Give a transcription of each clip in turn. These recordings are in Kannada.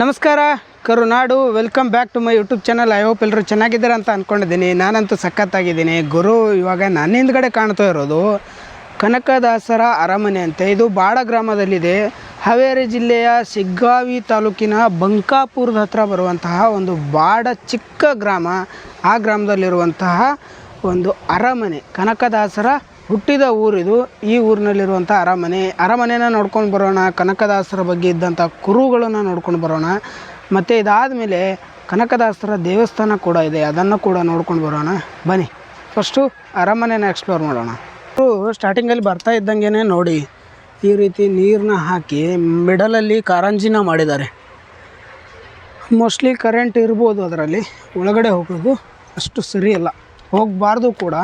ನಮಸ್ಕಾರ, Karunadu. Welcome back to my YouTube channel I hope ಎಲ್ಲರೂ ಚೆನ್ನಾಗಿದ್ದಾರೆ ಅಂತ ಅಂದ್ಕೊಂಡಿದ್ದೀನಿ ನಾನಂತೂ ಸಖತ್ತಾಗಿದ್ದೀನಿ. ಗುರು, ಇವಾಗ ನನ್ನ ಹಿಂದ್ಗಡೆ ಕಾಣ್ತಾ ಇರೋದು ಕನಕದಾಸರ ಅರಮನೆ ಅಂತೆ. ಇದು ಬಾಡ ಗ್ರಾಮದಲ್ಲಿದೆ. ಹಾವೇರಿ ಜಿಲ್ಲೆಯ ಸಿಗ್ಗಾವಿ ತಾಲೂಕಿನ ಬಂಕಾಪುರದ ಹತ್ರ ಬರುವಂತಹ ಒಂದು ಬಾಡ ಚಿಕ್ಕ ಗ್ರಾಮ. ಆ ಗ್ರಾಮದಲ್ಲಿರುವಂತಹ ಒಂದು ಅರಮನೆ, ಕನಕದಾಸರ ಹುಟ್ಟಿದ ಊರಿದು ಈ ಊರಿನಲ್ಲಿರುವಂಥ ಅರಮನೆ. ಅರಮನೆನ ನೋಡ್ಕೊಂಡು ಬರೋಣ, ಕನಕದಾಸರ ಬಗ್ಗೆ ಇದ್ದಂಥ ಕುರುಗಳನ್ನು ನೋಡ್ಕೊಂಡು ಬರೋಣ. ಮತ್ತು ಇದಾದಮೇಲೆ ಕನಕದಾಸರ ದೇವಸ್ಥಾನ ಕೂಡ ಇದೆ. ಅದನ್ನು ಕೂಡ ನೋಡ್ಕೊಂಡು ಬರೋಣ. ಬನ್ನಿ. ಫಸ್ಟು ಅರಮನೆನ ಎಕ್ಸ್ಪ್ಲೋರ್ ಮಾಡೋಣ. ಸ್ಟಾರ್ಟಿಂಗ್ ಸ್ಟಾರ್ಟಿಂಗಲ್ಲಿ ಬರ್ತಾ ಇದ್ದಂಗೆ ನೋಡಿ. ಈ ರೀತಿ ನೀರನ್ನ ಹಾಕಿ ಮಿಡಲಲ್ಲಿ ಕಾರಂಜಿನ ಮಾಡಿದ್ದಾರೆ. ಮೋಸ್ಟ್ಲಿ ಕರೆಂಟ್ ಇರ್ಬೋದು ಅದರಲ್ಲಿ. ಒಳಗಡೆ ಹೋಗೋದು ಅಷ್ಟು ಸರಿಯಲ್ಲ ಹೋಗಬಾರ್ದು ಕೂಡ.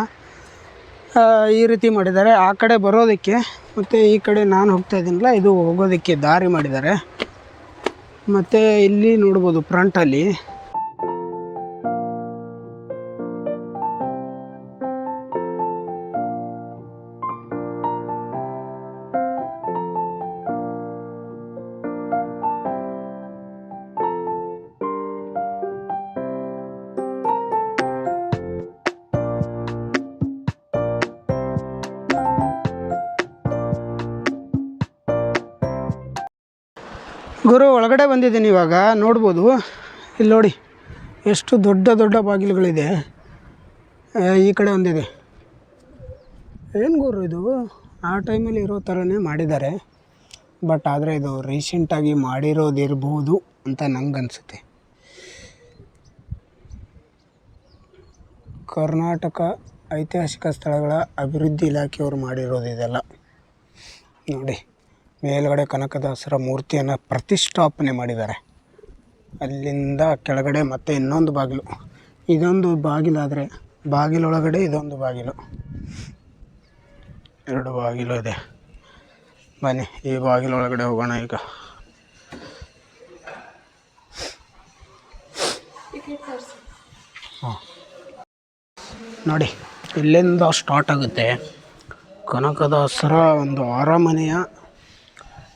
ಈ ರೀತಿ ಮಾಡಿದ್ದಾರೆ. ಆ ಕಡೆ ಬರೋದಕ್ಕೆ ಮತ್ತು ಈ ಕಡೆ ನಾನು ಹೋಗ್ತಾ ಇದ್ದೀನಲ್ಲ, ಇದು ಹೋಗೋದಕ್ಕೆ ದಾರಿ ಮಾಡಿದ್ದಾರೆ. ಮತ್ತು ಇಲ್ಲಿ ನೋಡ್ಬೋದು ಫ್ರಂಟಲ್ಲಿ ಗುರು ಒಳಗಡೆ ಬಂದಿದ್ದೀನಿ ಇವಾಗ, ನೋಡ್ಬೋದು. ಇಲ್ಲಿ ನೋಡಿ, ಎಷ್ಟು ದೊಡ್ಡ ದೊಡ್ಡ ಬಾಗಿಲುಗಳಿದೆ. ಈ ಕಡೆ ಒಂದಿದೆ. ಏನು ಗುರು ಇದು? ಆ ಟೈಮಲ್ಲಿ ಇರೋ ಥರನೇ ಮಾಡಿದ್ದಾರೆ. ಬಟ್ ಆದರೆ ಇದು ರೀಸೆಂಟಾಗಿ ಮಾಡಿರೋದಿರ್ಬೋದು ಅಂತ ನಂಗೆ ಅನಿಸುತ್ತೆ ಕರ್ನಾಟಕ ಐತಿಹಾಸಿಕ ಸ್ಥಳಗಳ ಅಭಿವೃದ್ಧಿ ಇಲಾಖೆಯವರು ಮಾಡಿರೋದು ಇದೆಲ್ಲ ನೋಡಿ. ಮೇಲ್ಗಡೆ ಕನಕದಾಸರ ಮೂರ್ತಿಯನ್ನು ಪ್ರತಿಷ್ಠಾಪನೆ ಮಾಡಿದ್ದಾರೆ. ಅಲ್ಲಿಂದ ಕೆಳಗಡೆ ಮತ್ತೆ ಇನ್ನೊಂದು ಬಾಗಿಲು. ಇದೊಂದು ಬಾಗಿಲಾದರೆ ಬಾಗಿಲೊಳಗಡೆ ಇದೊಂದು ಬಾಗಿಲು. ಎರಡು ಬಾಗಿಲು ಇದೆ. ಬನ್ನಿ, ಈ ಬಾಗಿಲೊಳಗಡೆ ಹೋಗೋಣ ಈಗ. ಹಾಂ. ನೋಡಿ, ಇಲ್ಲಿಂದ ಸ್ಟಾರ್ಟ್ ಆಗುತ್ತೆ ಕನಕದಾಸರ ಒಂದು ಅರಮನೆಯ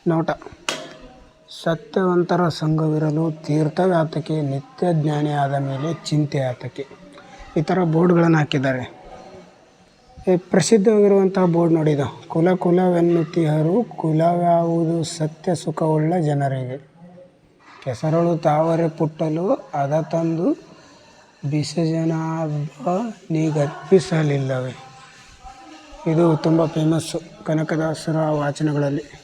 ನೋಟ. ಸತ್ಯವಂತರ ಸಂಘವಿರಲು ತೀರ್ಥವ್ಯಾತಕ್ಕೆ ನಿತ್ಯ ಜ್ಞಾನಿ ಆದ ಮೇಲೆ ಚಿಂತೆ ಆತಕೆ ಈ ಥರ ಬೋರ್ಡ್ಗಳನ್ನು ಹಾಕಿದ್ದಾರೆ. ಈ ಪ್ರಸಿದ್ಧವಾಗಿರುವಂತಹ ಬೋರ್ಡ್ ನೋಡಿದ್ದು ಕುಲ ಕುಲವೆನ್ನುತ್ತಿಹರು ಕುಲವ್ಯಾವುದು ಸತ್ಯ ಸುಖವುಳ್ಳ ಜನರಿಗೆ. ಕೆಸರಳು ತಾವರೆ ಪುಟ್ಟಲು ಅದ ತಂದು ಬಿಸಜನಾಭ ನೀಗರ್ಪಿಸಲಿಲ್ಲವೇ ಇದು ತುಂಬ ಫೇಮಸ್ಸು ಕನಕದಾಸರ ವಾಚನಗಳಲ್ಲಿ.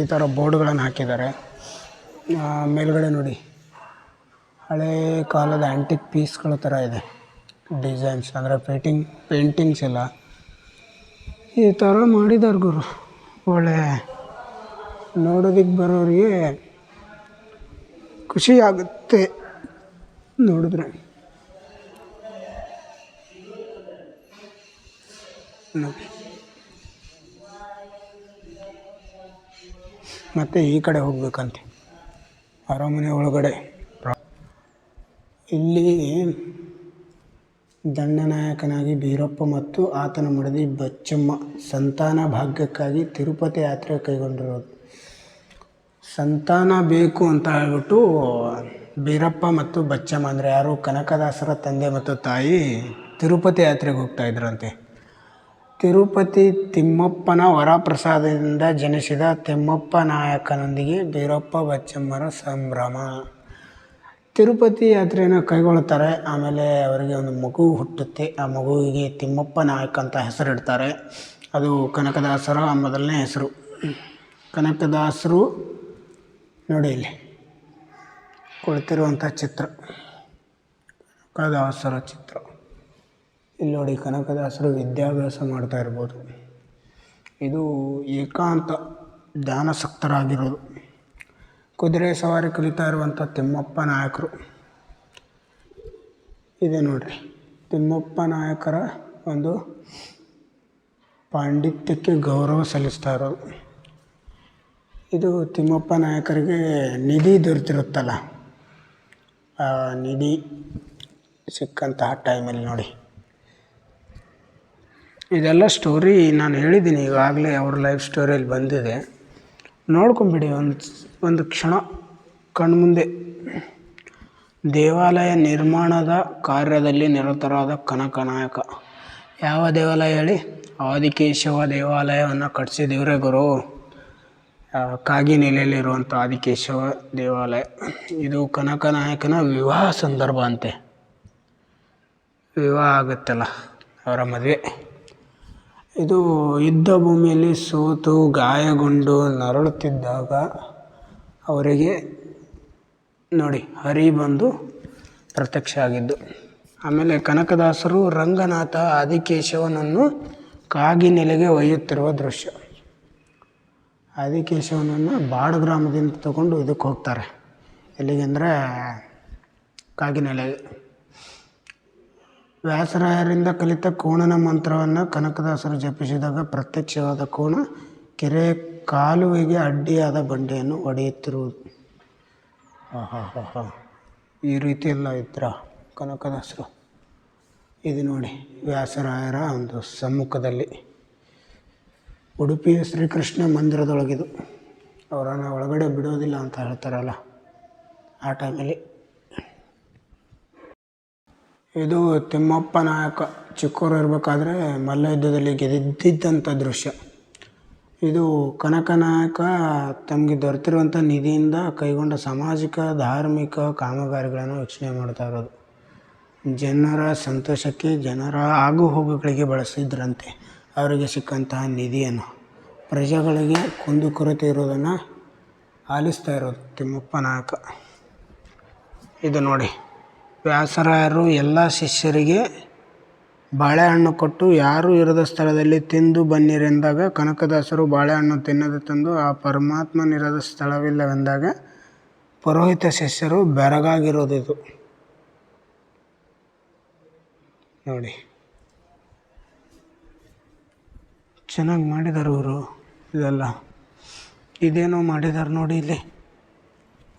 ಈ ಥರ ಬೋರ್ಡ್ಗಳನ್ನು ಹಾಕಿದ್ದಾರೆ. ಮೇಲುಗಡೆ ನೋಡಿ. ಹಳೇ ಕಾಲದ ಆ್ಯಂಟಿಕ್ ಪೀಸ್ಗಳ ಥರ ಇದೆ. ಡಿಸೈನ್ಸ್ ಅಂದರೆ ಪೇಂಟಿಂಗ್ ಪೇಂಟಿಂಗ್ಸ್ ಎಲ್ಲ. ಈ ಥರ ಮಾಡಿದ್ದಾರೆ ಗುರು. ಒಳ್ಳೆ ನೋಡೋದಕ್ಕೆ ಬರೋರಿಗೆ ಖುಷಿ ಆಗುತ್ತೆ ನೋಡಿದ್ರೆ. ನೋಡಿ ಮತ್ತು ಈ ಕಡೆ ಹೋಗ್ಬೇಕಂತೆ. ಅರಮನೆ ಒಳಗಡೆ. ಇಲ್ಲಿ ದಂಡನಾಯಕನಾಗಿ ಬೀರಪ್ಪ ಮತ್ತು ಆತನ ಮಡದಿ ಬಚ್ಚಮ್ಮ ಸಂತಾನ ಭಾಗ್ಯಕ್ಕಾಗಿ ತಿರುಪತಿ ಯಾತ್ರೆ ಕೈಗೊಂಡಿರೋದು. ಸಂತಾನ ಬೇಕು ಅಂತ ಹೇಳ್ಬಿಟ್ಟು ಬೀರಪ್ಪ ಮತ್ತು ಬಚ್ಚಮ್ಮ ಅಂದರೆ ಯಾರು ಕನಕದಾಸರ ತಂದೆ ಮತ್ತು ತಾಯಿ ತಿರುಪತಿ ಯಾತ್ರೆಗೆ ಹೋಗ್ತಾ ಇದ್ರಂತೆ. ತಿರುಪತಿ ತಿಮ್ಮಪ್ಪನ ವರಪ್ರಸಾದದಿಂದ ಜನಿಸಿದ ತಿಮ್ಮಪ್ಪ ನಾಯಕನೊಂದಿಗೆ ಬೀರಪ್ಪ ಬಚ್ಚಮ್ಮರ ಸಂಭ್ರಮ. ತಿರುಪತಿ ಯಾತ್ರೆಯನ್ನು ಕೈಗೊಳ್ಳುತ್ತಾರೆ. ಆಮೇಲೆ ಅವರಿಗೆ ಒಂದು ಮಗು ಹುಟ್ಟುತ್ತೆ. ಆ ಮಗುವಿಗೆ ತಿಮ್ಮಪ್ಪ ನಾಯಕ ಅಂತ ಹೆಸರಿಡ್ತಾರೆ. ಅದು ಕನಕದಾಸರ ಮೊದಲನೇ ಹೆಸರು. ಕನಕದಾಸರು ನೋಡಿ ಇಲ್ಲಿ ಕುಳಿತಿರುವಂಥ ಚಿತ್ರ. ಕನಕದಾಸರ ಚಿತ್ರ. ಇಲ್ಲಿ ನೋಡಿ ಕನಕದಾಸರು ವಿದ್ಯಾಭ್ಯಾಸ ಮಾಡ್ತಾ ಇರ್ಬೋದು. ಇದು ಏಕಾಂತ ಧ್ಯಾನಸಕ್ತರಾಗಿರೋದು ಕುದುರೆ ಸವಾರಿ ಕಲಿತಾ ಇರುವಂಥ ತಿಮ್ಮಪ್ಪ ನಾಯಕರು. ಇದೆ ನೋಡ್ರಿ. ತಿಮ್ಮಪ್ಪ ನಾಯಕರ ಒಂದು ಪಾಂಡಿತ್ಯಕ್ಕೆ ಗೌರವ ಸಲ್ಲಿಸ್ತಾ ಇರೋದು. ಇದು ತಿಮ್ಮಪ್ಪ ನಾಯಕರಿಗೆ ನಿಧಿ ದೊರೆತಿರುತ್ತಲ್ಲ. ಆ ನಿಧಿ ಸಿಕ್ಕಂತಹ ಟೈಮಲ್ಲಿ ನೋಡಿ. ಇದೆಲ್ಲ ಸ್ಟೋರಿ ನಾನು ಹೇಳಿದ್ದೀನಿ, ಈಗಾಗಲೇ ಅವ್ರ ಲೈಫ್ ಸ್ಟೋರಿಯಲ್ಲಿ ಬಂದಿದೆ. ನೋಡ್ಕೊಂಬಿಡಿ, ಒಂದು ಒಂದು ಕ್ಷಣ, ಕಣ್ಮುಂದೆ. ದೇವಾಲಯ ನಿರ್ಮಾಣದ ಕಾರ್ಯದಲ್ಲಿ ನಿರತರಾದ ಕನಕ ನಾಯಕ ಯಾವ ದೇವಾಲಯ ಹೇಳಿ? ಆದಿಕೇಶವ ದೇವಾಲಯವನ್ನು ಕಟ್ಟಿಸಿದವರೇ ಗುರು. ಕಾಗಿನೆಲೆಯಲ್ಲಿರುವಂಥ ಆದಿಕೇಶವ ದೇವಾಲಯ. ಇದು ಕನಕ ನಾಯಕನ ವಿವಾಹ ಸಂದರ್ಭ ಅಂತೆ. ವಿವಾಹ ಆಗುತ್ತಲ್ಲ, ಅವರ ಮದುವೆ. ಇದು ಯುದ್ಧ ಭೂಮಿಯಲ್ಲಿ ಸೋತು ಗಾಯಗೊಂಡು ನರಳುತ್ತಿದ್ದಾಗ ಅವರಿಗೆ ನೋಡಿ ಹರಿ ಬಂದು ಪ್ರತ್ಯಕ್ಷ ಆಗಿದ್ದು. ಆಮೇಲೆ ಕನಕದಾಸರು ರಂಗನಾಥ ಆದಿಕೇಶವನನ್ನು ಕಾಗಿನೆಲೆಗೆ ಒಯ್ಯುತ್ತಿರುವ ದೃಶ್ಯ. ಆದಿಕೇಶವನನ್ನು ಬಾಡ ಗ್ರಾಮದಿಂದ ತಗೊಂಡು ಇದಕ್ಕೆ ಹೋಗ್ತಾರೆ. ಎಲ್ಲಿಗೆಂದರೆ ಕಾಗಿನೆಲೆಗೆ. ವ್ಯಾಸರಾಯರಿಂದ ಕಲಿತ ಕೋಣನ ಮಂತ್ರವನ್ನು ಕನಕದಾಸರು ಜಪಿಸಿದಾಗ ಪ್ರತ್ಯಕ್ಷವಾದ ಕೋಣ ಕೆರೆ ಕಾಲುವೆಗೆ ಅಡ್ಡಿಯಾದ ಬಂಡೆಯನ್ನು ಒಡೆಯುತ್ತಿರುವುದು. ಆಹಾಹಾಹಾ. ಈ ರೀತಿ ಎಲ್ಲ ಇದ್ರ ಕನಕದಾಸರು. ಇದು ನೋಡಿ ವ್ಯಾಸರಾಯರ ಒಂದು ಸಮ್ಮುಖದಲ್ಲಿ. ಉಡುಪಿಯ ಶ್ರೀಕೃಷ್ಣ ಮಂದಿರದೊಳಗಿದು. ಅವರನ್ನು ಒಳಗಡೆ ಬಿಡೋದಿಲ್ಲ ಅಂತ ಹೇಳ್ತಾರಲ್ಲ. ಆ ಟೈಮಲ್ಲಿ ಇದು ತಿಮ್ಮಪ್ಪ ನಾಯಕ ಚಿಕ್ಕವರು ಇರಬೇಕಾದ್ರೆ ಮಲ್ಲ ಯುದ್ಧದಲ್ಲಿ ಗೆದ್ದಿದ್ದಂಥ ದೃಶ್ಯ. ಇದು ಕನಕ ನಾಯಕ ತಮಗೆ ದೊರೆತಿರುವಂಥ ನಿಧಿಯಿಂದ ಕೈಗೊಂಡ ಸಾಮಾಜಿಕ, ಧಾರ್ಮಿಕ ಕಾಮಗಾರಿಗಳನ್ನು ವೀಕ್ಷಣೆ ಮಾಡ್ತಾ ಇರೋದು. ಜನರ ಸಂತೋಷಕ್ಕೆ, ಜನರ ಆಗು ಹೋಗುಗಳಿಗೆ ಬಳಸಿದ್ರಂತೆ ಅವರಿಗೆ ಸಿಕ್ಕಂತಹ ನಿಧಿಯನ್ನು. ಪ್ರಜೆಗಳಿಗೆ ಕುಂದುಕೊರತೆ ಇರೋದನ್ನು ಆಲಿಸ್ತಾ ಇರೋದು ತಿಮ್ಮಪ್ಪ ನಾಯಕ. ಇದು ನೋಡಿ. ವ್ಯಾಸರಾಯರು ಎಲ್ಲ ಶಿಷ್ಯರಿಗೆ ಬಾಳೆಹಣ್ಣು ಕೊಟ್ಟು, ಯಾರೂ ಇರದ ಸ್ಥಳದಲ್ಲಿ ತಿಂದು ಬನ್ನಿರೆಂದಾಗ ಕನಕದಾಸರು ಬಾಳೆಹಣ್ಣು ತಿನ್ನದೆ ತಂದು, ಆ ಪರಮಾತ್ಮನಿರದ ಸ್ಥಳವಿಲ್ಲವೆಂದಾಗ ಪುರೋಹಿತ ಶಿಷ್ಯರು ಬೆರಗಾಗಿರೋದಿದು ನೋಡಿ. ಚೆನ್ನಾಗಿ ಮಾಡಿದ್ದಾರೆ ಇವರು, ಇದೆಲ್ಲ. ಇದೇನೋ ಮಾಡಿದ್ದಾರೆ ನೋಡಿ ಇಲ್ಲಿ.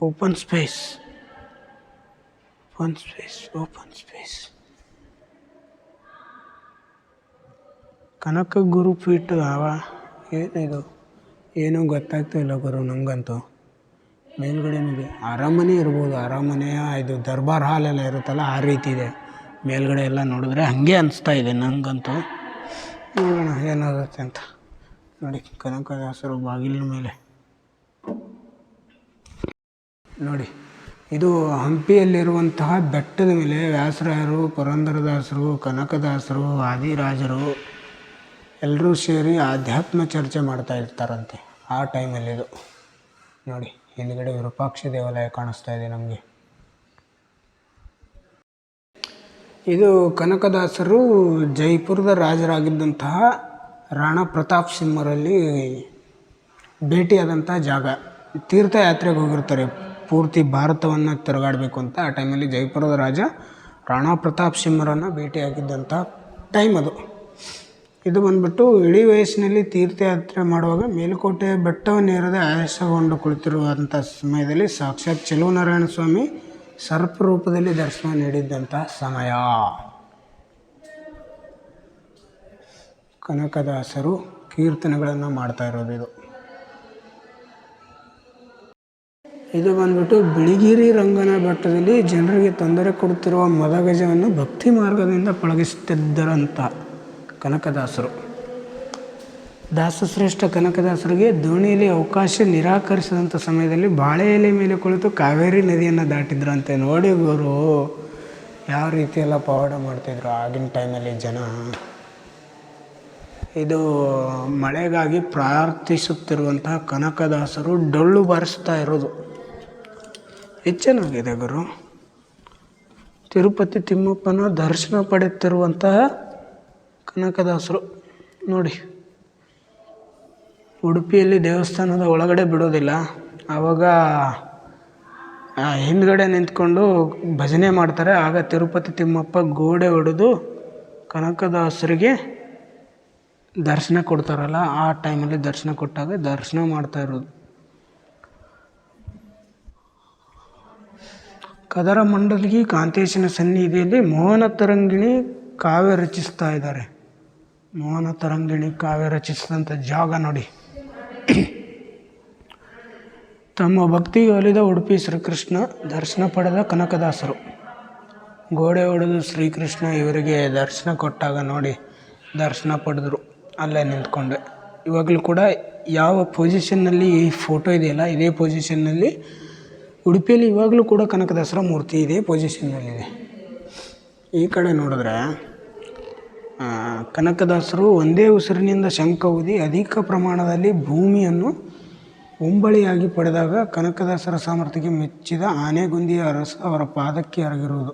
Open space open space open space Kanaka Gurupeetha ಅವ. ಏನಿದು ಏನೂ ಗೊತ್ತಾಗ್ತಾ ಇಲ್ಲ ಗುರು ನನಗಂತೂ ಮೇಲ್ಗಡೆ ಇದೆ ಅರಮನೆ ಇರ್ಬೋದು. ಅರಮನೆಯ ಇದು ದರ್ಬಾರ್ ಹಾಲೆಲ್ಲ ಇರುತ್ತಲ್ಲ, ಆ ರೀತಿ ಇದೆ. ಮೇಲ್ಗಡೆ ಎಲ್ಲ ನೋಡಿದ್ರೆ ಹಾಗೆ ಅನಿಸ್ತಾ ಇದೆ ನನಗಂತೂ ನೋಡೋಣ, ಏನಾಗುತ್ತೆ ಅಂತ. ನೋಡಿ, ಕನಕದಾಸರು ಬಾಗಿಲಿನ ಮೇಲೆ. ನೋಡಿ. ಇದು ಹಂಪಿಯಲ್ಲಿರುವಂತಹ ಬೆಟ್ಟದ ಮೇಲೆ ವ್ಯಾಸರಾಯರು, ಪುರಂದರದಾಸರು, ಕನಕದಾಸರು, ಆದಿರಾಜರು ಎಲ್ಲರೂ ಸೇರಿ ಆಧ್ಯಾತ್ಮ ಚರ್ಚೆ ಮಾಡ್ತಾ ಇರ್ತಾರಂತೆ ಆ ಟೈಮಲ್ಲಿ ಇದು. ನೋಡಿ, ಹಿಂದ್ಗಡೆ ವಿರೂಪಾಕ್ಷ ದೇವಾಲಯ ಕಾಣಿಸ್ತಾ ಇದೆ ನಮಗೆ. ಇದು ಕನಕದಾಸರು ಜೈಪುರದ ರಾಜರಾಗಿದ್ದಂತಹ ರಾಣಾ ಪ್ರತಾಪ್ ಸಿಂಹರಲ್ಲಿ ಭೇಟಿಯಾದಂಥ ಜಾಗ. ತೀರ್ಥಯಾತ್ರೆಗೆ ಹೋಗಿರ್ತಾರೆ. ಪೂರ್ತಿ ಭಾರತವನ್ನು ತಿರುಗಾಡಬೇಕು ಅಂತ ಆ ಟೈಮಲ್ಲಿ ಜೈಪುರದ ರಾಜ ರಾಣಾ ಪ್ರತಾಪ್ ಸಿಂಹರನ್ನು ಭೇಟಿಯಾಗಿದ್ದಂಥ ಟೈಮ್ ಅದು. ಇದು ಬಂದ್ಬಿಟ್ಟು ಇಳಿ ವಯಸ್ಸಿನಲ್ಲಿ ತೀರ್ಥಯಾತ್ರೆ ಮಾಡುವಾಗ ಮೇಲುಕೋಟೆ ಬೆಟ್ಟವನ್ನೇರದೆ ಆಯಾಸಗೊಂಡು ಕುಳಿತಿರುವಂಥ ಸಮಯದಲ್ಲಿ ಸಾಕ್ಷಾತ್ ಚಲುವನಾರಾಯಣ ಸ್ವಾಮಿ ಸರ್ಪ ರೂಪದಲ್ಲಿ ದರ್ಶನ ನೀಡಿದ್ದಂಥ ಸಮಯ. ಕನಕದಾಸರು ಕೀರ್ತನೆಗಳನ್ನು ಮಾಡ್ತಾ ಇರೋದು ಇದು. ಇದು ಬಂದ್ಬಿಟ್ಟು ಬಿಳಿಗಿರಿ ರಂಗನ ಬೆಟ್ಟದಲ್ಲಿ ಜನರಿಗೆ ತೊಂದರೆ ಕೊಡುತ್ತಿರುವ ಮದಗಜವನ್ನು ಭಕ್ತಿ ಮಾರ್ಗದಿಂದ ಪಳಗಿಸುತ್ತಿದ್ದರಂತ ಕನಕದಾಸರು. ದಾಸಶ್ರೇಷ್ಠ ಕನಕದಾಸರಿಗೆ ದೋಣಿಯಲ್ಲಿ ಅವಕಾಶ ನಿರಾಕರಿಸಿದಂಥ ಸಮಯದಲ್ಲಿ ಬಾಳೆ ಎಲೆ ಮೇಲೆ ಕುಳಿತು ಕಾವೇರಿ ನದಿಯನ್ನು ದಾಟಿದ್ರಂತೆ. ನೋಡಿ ಗುರು, ಯಾವ ರೀತಿಯೆಲ್ಲ ಪವಾಡ ಮಾಡ್ತಿದ್ರು ಆಗಿನ ಟೈಮಲ್ಲಿ ಜನ. ಇದು ಮಳೆಗಾಗಿ ಪ್ರಾರ್ಥಿಸುತ್ತಿರುವಂತಹ ಕನಕದಾಸರು ಡೊಳ್ಳು ಬಾರಿಸ್ತಾ ಇರೋದು. ಇದು ಗುರು? ತಿರುಪತಿ ತಿಮ್ಮಪ್ಪನ ದರ್ಶನ ಪಡೆಯುತ್ತಿರುವಂತಹ ಕನಕದಾಸರು, ನೋಡಿ. ಉಡುಪಿಯಲ್ಲಿ ದೇವಸ್ಥಾನದ ಒಳಗಡೆ ಬಿಡೋದಿಲ್ಲ. ಆವಾಗ ಹಿಂದ್ಗಡೆ ನಿಂತ್ಕೊಂಡು ಭಜನೆ ಮಾಡ್ತಾರೆ. ಆಗ ತಿರುಪತಿ ತಿಮ್ಮಪ್ಪ ಗೋಡೆ ಹೊಡೆದು ಕನಕದಾಸರಿಗೆ ದರ್ಶನ ಕೊಡ್ತಾರಲ್ಲ, ಆ ಟೈಮಲ್ಲಿ ದರ್ಶನ ಕೊಟ್ಟಾಗ ದರ್ಶನ ಮಾಡ್ತಾ ಇರೋದು. ಕದರ ಮಂಡಲಿಗೆ ಕಾಂತೇಶನ ಸನ್ನಿಧಿಯಲ್ಲಿ ಮೋಹನ ತರಂಗಿಣಿ ಕಾವ್ಯ ರಚಿಸ್ತಾ ಇದ್ದಾರೆ. ಮೋಹನ ತರಂಗಿಣಿ ಕಾವ್ಯ ರಚಿಸಿದಂಥ ಜಾಗ ನೋಡಿ. ತಮ್ಮ ಭಕ್ತಿಗೆ ಒಲಿದ ಉಡುಪಿ ಶ್ರೀಕೃಷ್ಣ, ದರ್ಶನ ಪಡೆದ ಕನಕದಾಸರು. ಗೋಡೆ ಹೊಡೆದು ಶ್ರೀಕೃಷ್ಣ ಇವರಿಗೆ ದರ್ಶನ ಕೊಟ್ಟಾಗ ನೋಡಿ ದರ್ಶನ ಪಡೆದ್ರು. ಅಲ್ಲೇ ನಿಂತ್ಕೊಂಡೆ. ಇವಾಗಲೂ ಕೂಡ ಯಾವ ಪೊಸಿಷನ್ನಲ್ಲಿ ಈ ಫೋಟೋ ಇದೆಯಲ್ಲ, ಇದೇ ಪೊಸಿಷನ್ನಲ್ಲಿ ಉಡುಪಿಯಲ್ಲಿ ಇವಾಗಲೂ ಕೂಡ ಕನಕದಾಸರ ಮೂರ್ತಿ ಇದೇ ಪೊಸಿಷನ್ನಲ್ಲಿದೆ ಈ ಕಡೆ ನೋಡಿದ್ರೆ ಕನಕದಾಸರು ಒಂದೇ ಉಸಿರಿನಿಂದ ಶಂಖ ಊದಿ ಅಧಿಕ ಪ್ರಮಾಣದಲ್ಲಿ ಭೂಮಿಯನ್ನು ಉಂಬಳಿಯಾಗಿ ಪಡೆದಾಗ ಕನಕದಾಸರ ಸಾಮರ್ಥ್ಯಕ್ಕೆ ಮೆಚ್ಚಿದ ಆನೆಗುಂದಿಯ ಅರಸ ಅವರ ಪಾದಕ್ಕೆ ಅರಗಿರುವುದು.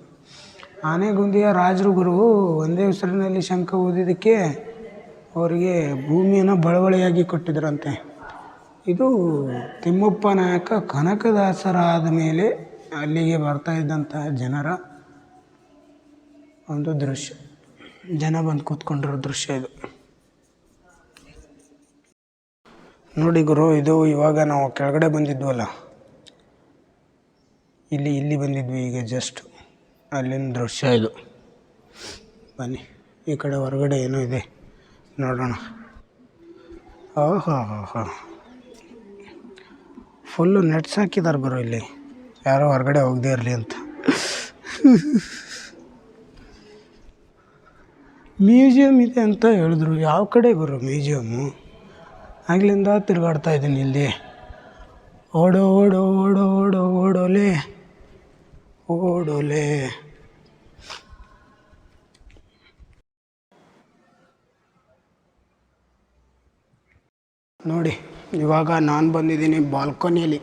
ಆನೆಗುಂದಿಯ ರಾಜರು ಗುರು ಒಂದೇ ಉಸಿರಿನಲ್ಲಿ ಶಂಖ ಊದಿದ್ದಕ್ಕೆ ಅವರಿಗೆ ಭೂಮಿಯನ್ನು ಬಳವಳಿಯಾಗಿ ಕೊಟ್ಟಿದ್ದರಂತೆ. ಇದು ತಿಮ್ಮಪ್ಪ ನಾಯಕ ಕನಕದಾಸರಾದ ಮೇಲೆ ಅಲ್ಲಿಗೆ ಬರ್ತಾ ಇದ್ದಂತಹ ಜನರ ಒಂದು ದೃಶ್ಯ. ಜನ ಬಂದು ಕೂತ್ಕೊಂಡಿರೋ ದೃಶ್ಯ ಇದು. ನೋಡಿ ಗುರು, ಇದು ಇವಾಗ ನಾವು ಕೆಳಗಡೆ ಬಂದಿದ್ವಲ್ಲ? ಇಲ್ಲಿ ಇಲ್ಲಿ ಬಂದಿದ್ವಿ ಈಗ ಜಸ್ಟ್ ಅಲ್ಲಿನ ದೃಶ್ಯ ಇದು. ಬನ್ನಿ, ಈ ಕಡೆ ಹೊರಗಡೆ ಏನೋ ಇದೆ. ನೋಡೋಣ. ಓಹೋ ಹೋ ಹೋ ಫುಲ್ಲು ನೆಟ್ಸ್ ಹಾಕಿದ್ದಾರೆ ಬರೋ ಇಲ್ಲಿ. ಯಾರೋ ಹೊರಗಡೆ ಹೋಗದೇ ಇರಲಿ ಅಂತ. ಮ್ಯೂಸಿಯಮ್ ಇದೆ ಅಂತ ಹೇಳಿದ್ರು. ಯಾವ ಕಡೆ ಬರೋ ಮ್ಯೂಸಿಯಮ್ಮು? ಆಗ್ಲಿಂದ ತಿರುಗಾಡ್ತಾ ಇದ್ದೀನಿ ಇಲ್ಲಿ. ಓಡೋ ಓಡೋ ಓಡೋ ಓಡೋ, ಓಡೋಲೆ. ಓಡೋಲೆ. ನೋಡಿ. ಇವಾಗ ನಾನು ಬಂದಿದ್ದೀನಿ ಬಾಲ್ಕನಿಯಲ್ಲಿ.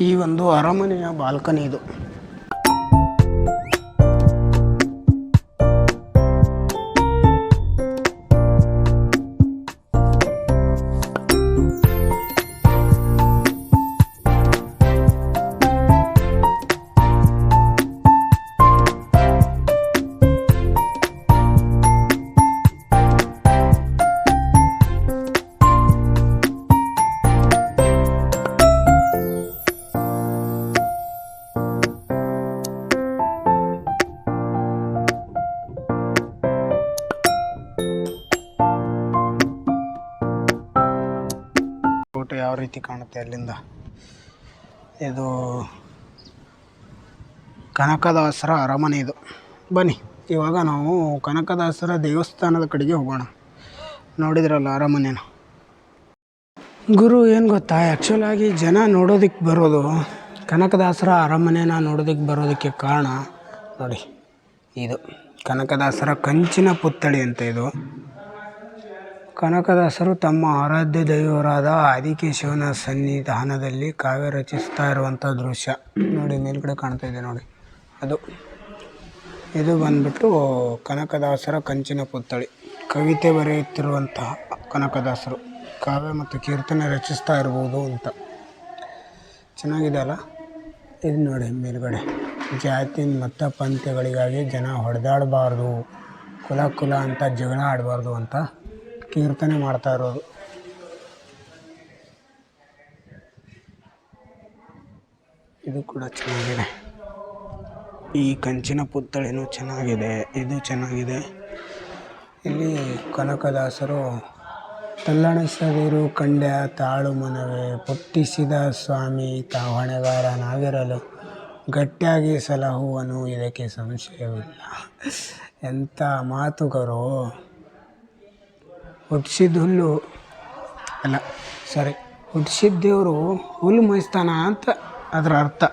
ಈ ಒಂದು ಅರಮನೆಯ ಬಾಲ್ಕನಿ ಇದು. ರೀತಿ ಕಾಣುತ್ತೆ ಅಲ್ಲಿಂದ. ಇದು ಕನಕದಾಸರ ಅರಮನೆ ಇದು. ಬನ್ನಿ, ಇವಾಗ ನಾವು ಕನಕದಾಸರ ದೇವಸ್ಥಾನದ ಕಡೆಗೆ ಹೋಗೋಣ. ನೋಡಿದ್ರಲ್ಲ ಅರಮನೆನ? ಗುರು, ಏನು ಗೊತ್ತಾ? ಆ್ಯಕ್ಚುಲಾಗಿ ಜನ ನೋಡೋದಕ್ಕೆ ಬರೋದು, ಕನಕದಾಸರ ಅರಮನೆನ ನೋಡೋದಕ್ಕೆ ಬರೋದಕ್ಕೆ ಕಾರಣ, ನೋಡಿ, ಇದು ಕನಕದಾಸರ ಕಂಚಿನ ಪುತ್ಥಳಿ ಅಂತ ಇದು. ಕನಕದಾಸರು ತಮ್ಮ ಆರಾಧ್ಯ ದೈವರಾದ ಆದಿಕೇಶವನ ಸನ್ನಿಧಾನದಲ್ಲಿ ಕಾವ್ಯ ರಚಿಸ್ತಾ ಇರುವಂಥ ದೃಶ್ಯ. ನೋಡಿ, ಮೇಲ್ಗಡೆ ಕಾಣ್ತಾ ಇದೆ ನೋಡಿ. ಅದು. ಇದು ಬಂದ್ಬಿಟ್ಟು ಕನಕದಾಸರ ಕಂಚಿನ ಪುತ್ಥಳಿ. ಕವಿತೆ ಬರೆಯುತ್ತಿರುವಂತಹ ಕನಕದಾಸರು. ಕಾವ್ಯ ಮತ್ತು ಕೀರ್ತನೆ ರಚಿಸ್ತಾ ಇರ್ಬೋದು ಅಂತ. ಚೆನ್ನಾಗಿದೆ ಅಲ್ಲ? ಇದು ನೋಡಿ, ಮೇಲ್ಗಡೆ. ಜಾತಿ, ಮತ, ಪಂಥಗಳಿಗಾಗಿ ಜನ ಹೊಡೆದಾಡಬಾರ್ದು. ಕುಲ ಕುಲ ಅಂತ ಜಗಳ ಆಡಬಾರ್ದು ಅಂತ ಕೀರ್ತನೆ ಮಾಡ್ತಾ ಇರೋದು. ಇದು ಕೂಡ ಚೆನ್ನಾಗಿದೆ. ಈ ಕಂಚಿನ ಪುತ್ಥಳಿನೂ ಚೆನ್ನಾಗಿದೆ. ಇದು ಚೆನ್ನಾಗಿದೆ. ಇಲ್ಲಿ ಕನಕದಾಸರು ತಲ್ಲಣಿಸದಿರು ಕಂಡ್ಯ ತಾಳು ಮನವೇ, ಪುಟ್ಟಿಸಿದ ಸ್ವಾಮಿ ತಾ ಹೊಣೆಗಾರನಾಗಿರಲು ಗಟ್ಟಿಯಾಗಿ ಸಲಹುವನು, ಇದಕ್ಕೆ ಸಂಶಯವಿಲ್ಲ. ಎಂಥ ಮಾತುಗರು ಹುಟ್ಟಿಸಿದ ಹುಲ್ಲು. ಅಲ್ಲ ಸಾರಿ ಹುಟ್ಟಿಸಿದ ದೇವರು ಹುಲ್ಲು ಮೇಯಿಸ್ತಾನ ಅಂತ ಅದರ ಅರ್ಥ.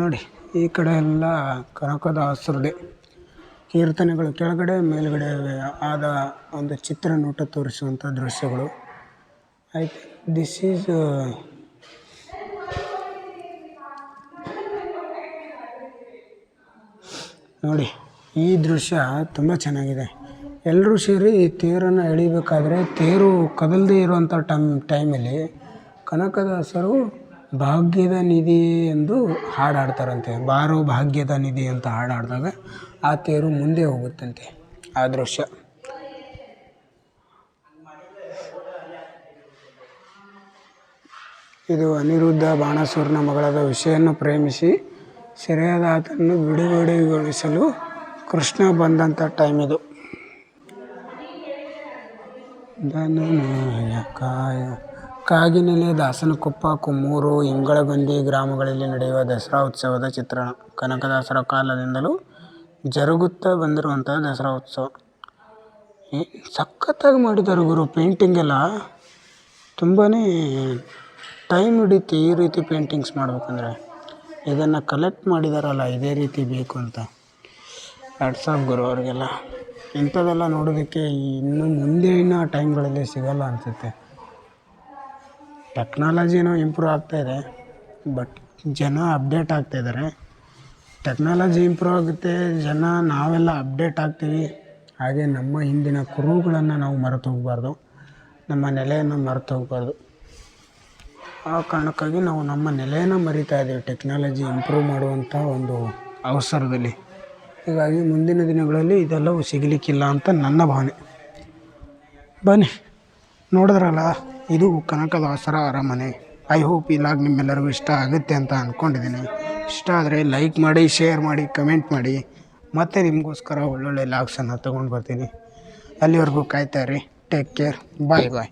ನೋಡಿ ಈ ಕಡೆ ಎಲ್ಲ ಕನಕದಾಸರದೇ ಕೀರ್ತನೆಗಳು ಕೆಳಗಡೆ ಮೇಲುಗಡೆ ಆದ ಒಂದು ಚಿತ್ರನೋಟ ತೋರಿಸುವಂಥ ದೃಶ್ಯಗಳು. ಆಯ್ತು ದಿಸ್ ಈಸ್ ನೋಡಿ ಈ ದೃಶ್ಯ ತುಂಬ ಚೆನ್ನಾಗಿದೆ. ಎಲ್ಲರೂ ಸೇರಿ ತೇರನ್ನು ಎಳಿಬೇಕಾದ್ರೆ ತೇರು ಕದಲದೇ ಇರುವಂಥ ಟೈಮ್, ಟೈಮಲ್ಲಿ ಕನಕದಾಸರು ಭಾಗ್ಯದ ನಿಧಿ ಎಂದು ಹಾಡು ಹಾಡ್ತಾರಂತೆ ಬಾರೋ ಭಾಗ್ಯದ ನಿಧಿ ಅಂತ ಹಾಡು ಹಾಡಿದಾಗ ಆ ತೇರು ಮುಂದೆ ಹೋಗುತ್ತಂತೆ. ಆ ದೃಶ್ಯ. ಇದು ಅನಿರುದ್ಧ ಬಾಣಸೂರನ ಮಗಳಾದ ವಿಷಯನ್ನು ಪ್ರೇಮಿಸಿ ಸೆರೆಯಾದ ಆತನನ್ನು ಬಿಡುಗಡೆಗೊಳಿಸಲು ಕೃಷ್ಣ ಬಂದಂಥ ಟೈಮ್ ಇದು. ಧನನಾಯಕಾಯ ಕಾಗಿನೆಲೆ ದಾಸನಕೊಪ್ಪ, ಕುಮ್ಮೂರು, ಇಂಗಳಗಂದಿ ಗ್ರಾಮಗಳಲ್ಲಿ ನಡೆಯುವ ದಸರಾ ಉತ್ಸವದ ಚಿತ್ರಣ. ಕನಕದಾಸರ ಕಾಲದಿಂದಲೂ ಜರುಗುತ್ತಾ ಬಂದಿರುವಂಥ ದಸರಾ ಉತ್ಸವ. ಸಖತ್ತಾಗಿ ಮಾಡಿದ್ದಾರೆ ಗುರು ಪೇಂಟಿಂಗ್ ಎಲ್ಲ. ತುಂಬಾ ಟೈಮ್ ಹಿಡಿಯುತ್ತೆ ಈ ರೀತಿ ಪೇಂಟಿಂಗ್ಸ್ ಮಾಡಬೇಕಂದ್ರೆ. ಇದನ್ನು ಕಲೆಕ್ಟ್ ಮಾಡಿದಾರಲ್ಲ, ಇದೇ ರೀತಿ ಬೇಕು ಅಂತ. ಆಫ್ ಗುರು ಅವ್ರಿಗೆಲ್ಲ. ಇಂಥದ್ದೆಲ್ಲ ನೋಡೋದಕ್ಕೆ ಇನ್ನು ಮುಂದಿನ ಟೈಮ್ಗಳಲ್ಲಿ ಸಿಗಲ್ಲ ಅನಿಸುತ್ತೆ. ಟೆಕ್ನಾಲಜಿನೂ ಇಂಪ್ರೂವ್ ಆಗ್ತಾಯಿದೆ ಬಟ್ ಜನ ಅಪ್ಡೇಟ್ ಆಗ್ತಾಯಿದ್ದಾರೆ ಟೆಕ್ನಾಲಜಿ ಇಂಪ್ರೂವ್ ಆಗುತ್ತೆ, ಜನ ನಾವೆಲ್ಲ ಅಪ್ಡೇಟ್ ಆಗ್ತೀವಿ. ಹಾಗೆ ನಮ್ಮ ಹಿಂದಿನ ಕುರುಗಳನ್ನು ನಾವು ಮರೆತು ಹೋಗಬಾರ್ದು, ನಮ್ಮ ನೆಲೆಯನ್ನು ಮರೆತು ಹೋಗಬಾರ್ದು. ಆ ಕಾರಣಕ್ಕಾಗಿ ನಾವು ನಮ್ಮ ನೆಲೆಯನ್ನು ಮರಿತಾ ಇದ್ದೀವಿ ಟೆಕ್ನಾಲಜಿ ಇಂಪ್ರೂವ್ ಮಾಡುವಂಥ ಒಂದು ಅವಸರದಲ್ಲಿ. ಹೀಗಾಗಿ ಮುಂದಿನ ದಿನಗಳಲ್ಲಿ ಇದೆಲ್ಲವೂ ಸಿಗಲಿಕ್ಕಿಲ್ಲ ಅಂತ ನನ್ನ ಭಾವನೆ. ಬನ್ನಿ, ನೋಡಿದ್ರಲ್ಲ, ಇದು ಕನಕದಾಸರ ಅರಮನೆ. ಐ ಹೋಪ್ ಈ ಲಾಗ್ ನಿಮ್ಮೆಲ್ಲರಿಗೂ ಇಷ್ಟ ಆಗುತ್ತೆ ಅಂತ ಅಂದ್ಕೊಂಡಿದ್ದೀನಿ ಇಷ್ಟ ಆದರೆ ಲೈಕ್ ಮಾಡಿ ಶೇರ್ ಮಾಡಿ ಕಮೆಂಟ್ ಮಾಡಿ. ಮತ್ತೆ ನಿಮಗೋಸ್ಕರ ಒಳ್ಳೊಳ್ಳೆ ಲಾಗ್ಸನ್ನು ತೊಗೊಂಡು ಬರ್ತೀನಿ. ಅಲ್ಲಿವರೆಗೂ ಕಾಯ್ತಾ ಇರಿ. ಟೇಕ್ ಕೇರ್ ಬಾಯ್ ಬಾಯ್